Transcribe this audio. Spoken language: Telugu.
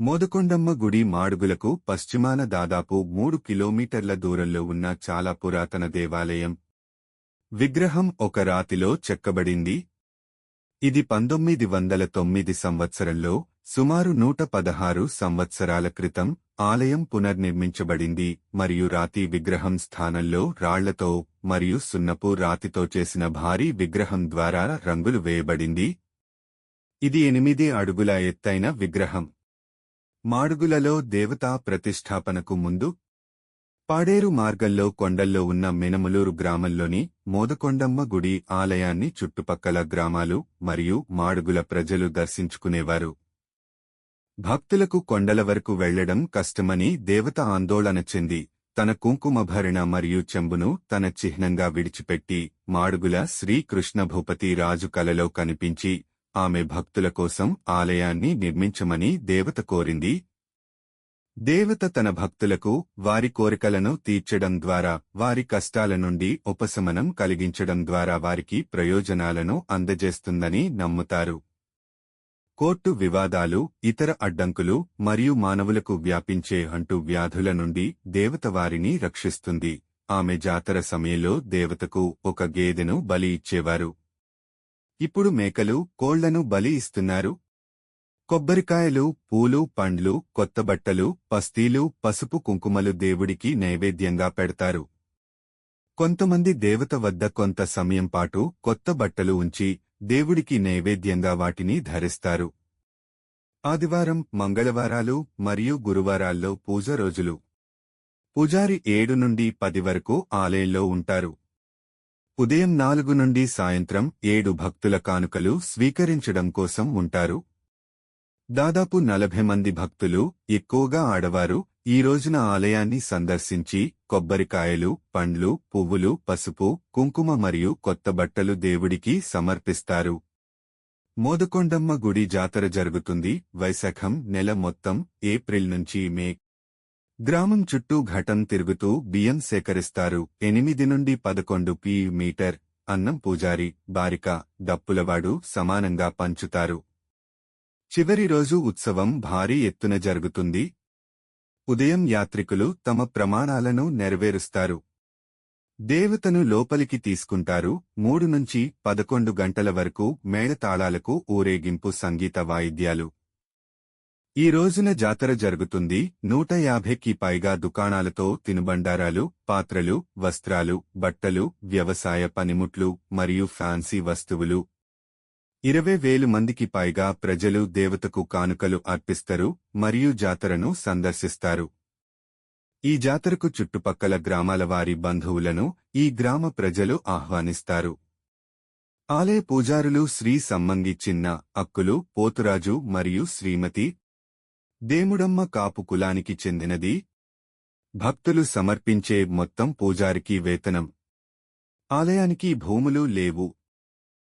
మోదకొండమ్మ గుడి మాడుగులకు పశ్చిమాన దాదాపు మూడు కిలోమీటర్ల దూరంలో ఉన్న చాలా పురాతన దేవాలయం. విగ్రహం ఒక రాతిలో చెక్కబడింది. ఇది పంతొమ్మిది వందల తొమ్మిది సంవత్సరంలో సుమారు నూట పదహారు సంవత్సరాల క్రితం ఆలయం పునర్నిర్మించబడింది మరియు రాతి విగ్రహం స్థానంలో రాళ్ళతో మరియు సున్నపు రాతితో చేసిన భారీ విగ్రహం ద్వారా రంగులు వేయబడింది. ఇది ఎనిమిది అడుగుల ఎత్తైన విగ్రహం. మాడుగులలో దేవతా ప్రతిష్ఠాపనకు ముందు పాడేరు మార్గంలో కొండల్లో ఉన్న మినములూరు గ్రామంలోని మోదకొండమ్మ గుడి ఆలయాన్ని చుట్టుపక్కల గ్రామాలు మరియు మాడుగుల ప్రజలు దర్శించుకునేవారు. భక్తులకు కొండల వరకు వెళ్ళడం కష్టమని దేవత ఆందోళన చెంది తన కుంకుమభరణ మరియు చెంబును తన చిహ్నంగా విడిచిపెట్టి మాడుగుల శ్రీకృష్ణ భూపతి రాజు కలలో కనిపించి ఆమె భక్తుల కోసం ఆలయాన్ని నిర్మించమని దేవత కోరింది. దేవత తన భక్తులకు వారి కోరికలను తీర్చడం ద్వారా వారి కష్టాల నుండి ఉపశమనం కలిగించడం ద్వారా వారికి ప్రయోజనాలను అందజేస్తుందని నమ్ముతారు. కోర్టు వివాదాలు ఇతర అడ్డంకులు మరియు మానవులకు వ్యాపించే అంటూ వ్యాధుల నుండి దేవత వారిని రక్షిస్తుంది. ఆమె జాతర సమయంలో దేవతకు ఒక గేదెను బలి ఇచ్చేవారు. ఇప్పుడు మేకలు కోళ్ళను బలి ఇస్తున్నారు. కొబ్బరికాయలు పూలు పండ్లు కొత్త బట్టలు పస్తీలు పసుపు కుంకుమలు దేవుడికి నైవేద్యంగా పెడతారు. కొంతమంది దేవత వద్ద కొంత సమయం పాటు కొత్త బట్టలు ఉంచి దేవుడికి నైవేద్యంగా వాటిని ధరిస్తారు. ఆదివారం మంగళవారాలు మరియు గురువారాల్లో పూజ రోజులు. పూజారి ఏడు నుండి పది వరకు ఆలయంలో ఉంటారు. ఉదయం నాలుగు నుండి సాయంత్రం ఏడు భక్తుల కానుకలు స్వీకరించడం కోసం ఉంటారు. దాదాపు నలభై మంది భక్తులు ఎక్కువగా ఆడవారు ఈ రోజున ఆలయాన్ని సందర్శించి కొబ్బరికాయలు పండ్లు పువ్వులు పసుపు కుంకుమ మరియు కొత్త బట్టలు దేవుడికి సమర్పిస్తారు. మోదకొండమ్మ గుడి జాతర జరుగుతుంది. వైశాఖం నెల మొత్తం ఏప్రిల్ నుంచి మే గ్రామం చుట్టూ ఘటం తిరుగుతూ బియ్యం సేకరిస్తారు. ఎనిమిది నుండి పదకొండు పి మీటర్ అన్నం పూజారి బారిక డప్పులవాడు సమానంగా పంచుతారు. చివరి రోజు ఉత్సవం భారీ ఎత్తున జరుగుతుంది. ఉదయం యాత్రికులు తమ ప్రమాణాలను నెరవేరుస్తారు. దేవతను లోపలికి తీసుకుంటారు. మూడు నుంచి పదకొండు గంటల వరకు మేళతాళాలకు ఊరేగింపు సంగీత వాయిద్యాలు. ఈ రోజున జాతర జరుగుతుంది. నూట యాభైకి పైగా దుకాణాలతో తినుబండారాలు పాత్రలు వస్త్రాలు బట్టలు వ్యవసాయ పనిముట్లు మరియు ఫ్యాన్సీ వస్తువులు. ఇరవై వేలు మందికి పైగా ప్రజలు దేవతకు కానుకలు అర్పిస్తారు మరియు జాతరను సందర్శిస్తారు. ఈ జాతరకు చుట్టుపక్కల గ్రామాల వారి బంధువులను ఈ గ్రామ ప్రజలు ఆహ్వానిస్తారు. ఆలయ పూజారులు శ్రీ సమ్మంగి చిన్న అక్కులు పోతురాజు మరియు శ్రీమతి దేముడమ్మ కాపు కులానికి చెందినది. భక్తులు సమర్పించే మొత్తం పూజారికి వేతనం. ఆలయానికి భూములు లేవు.